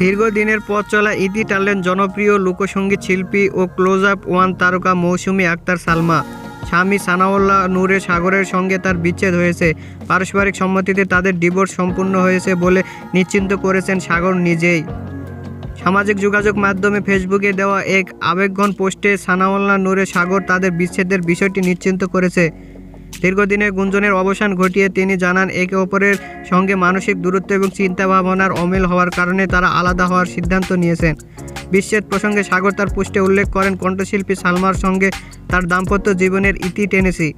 দীর্ঘদিনের পথ চলা ইতি টানলেন জনপ্রিয় লোকসঙ্গীত শিল্পী ও ক্লোজ আপ ওয়ান তারকা মৌসুমী আক্তার সালমা। স্বামী সানাউল্লাহ নূরে সাগরের সঙ্গে তার বিচ্ছেদ হয়েছে। পারস্পরিক সম্মতিতে তাদের ডিভোর্স সম্পূর্ণ হয়েছে বলে নিশ্চিন্ত করেছেন সাগর নিজেই। সামাজিক যোগাযোগ মাধ্যমে ফেসবুকে দেওয়া এক আবেগঘন পোস্টে সানাউল্লাহ নূরে সাগর তাদের বিচ্ছেদের বিষয়টি নিশ্চিন্ত করেছে। দীর্ঘদিনের গুঞ্জনের অবসান ঘটিয়ে তিনি জানান, একে অপরের সঙ্গে মানসিক দূরত্ব এবং চিন্তা ভাবনার অমিল হওয়ার কারণে তারা আলাদা হওয়ার সিদ্ধান্ত নিয়েছেন। বিশ্বের প্রসঙ্গে সাগর তার পুষ্টে উল্লেখ করেন, কণ্ঠশিল্পী সালমার সঙ্গে তার দাম্পত্য জীবনের ইতি টেনেছি।